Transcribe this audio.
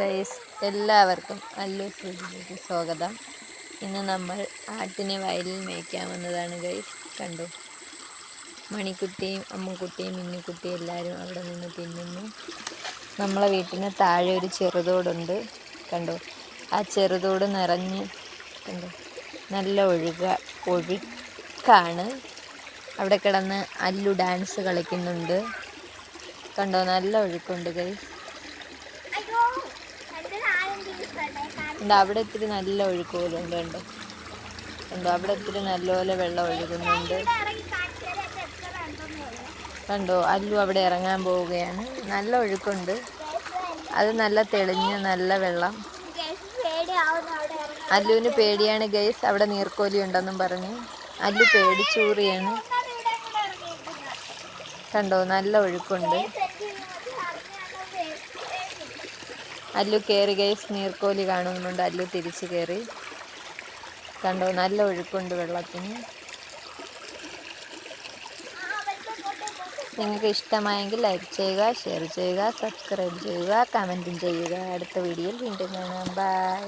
Guys എല്ലാവർക്കും അല്ലു ഫുഡിലേക്ക് സ്വാഗതം. ഇന്ന് നമ്മൾ ആട്ടിനെ വയലിൽ മേയ്ക്കാൻ വന്നതാണ് ഗൈസ്. കണ്ടു? മണിക്കുട്ടിയും അമ്മുക്കുട്ടിയും മിന്നിക്കുട്ടിയും എല്ലാവരും അവിടെ നിന്ന് തിന്നുന്നു. നമ്മളെ വീട്ടിന് താഴെ ഒരു ചെറുതോടുണ്ട്. കണ്ടു? ആ ചെറുതോട് നിറഞ്ഞ് കണ്ടു? നല്ല ഒഴുക ഒഴുക്കാണ്. അവിടെ കിടന്ന് അല്ലു ഡാൻസ് കളിക്കുന്നുണ്ട്. കണ്ടോ? നല്ല ഒഴുക്കുണ്ട് ഗൈസ്. ഉണ്ട് അവിടെ ഇത്തിരി നല്ല ഒഴുക്ക് കണ്ടോ? കണ്ടോ അവിടെ ഇത്തിരി നല്ലപോലെ വെള്ളം ഒഴുകുന്നുണ്ട്. കണ്ടോ അല്ലു അവിടെ ഇറങ്ങാൻ പോവുകയാണ്. നല്ല ഒഴുക്കുണ്ട്. അത് നല്ല തെളിഞ്ഞ് നല്ല വെള്ളം. അല്ലുവിന് പേടിയാണ് ഗൈസ് അവിടെ നീർക്കോലി ഉണ്ടെന്നും പറഞ്ഞ്. അല്ലു പേടിച്ചൂറിയാണ്. കണ്ടോ നല്ല ഒഴുക്കുണ്ട്. അല്ലു കയറി ഗൈസ് നീർക്കോലി കാണുന്നുണ്ട്. അല്ലു തിരിച്ചു കയറി കണ്ടോ നല്ല ഒഴുക്കുണ്ട് വെള്ളത്തിന്. നിങ്ങൾക്ക് ഇഷ്ടമായെങ്കിൽ ലൈക്ക് ചെയ്യുക ഷെയർ ചെയ്യുക സബ്സ്ക്രൈബ് ചെയ്യുക കമന്റും ചെയ്യുക. അടുത്ത വീഡിയോയിൽ വീണ്ടും കാണാം. ബൈ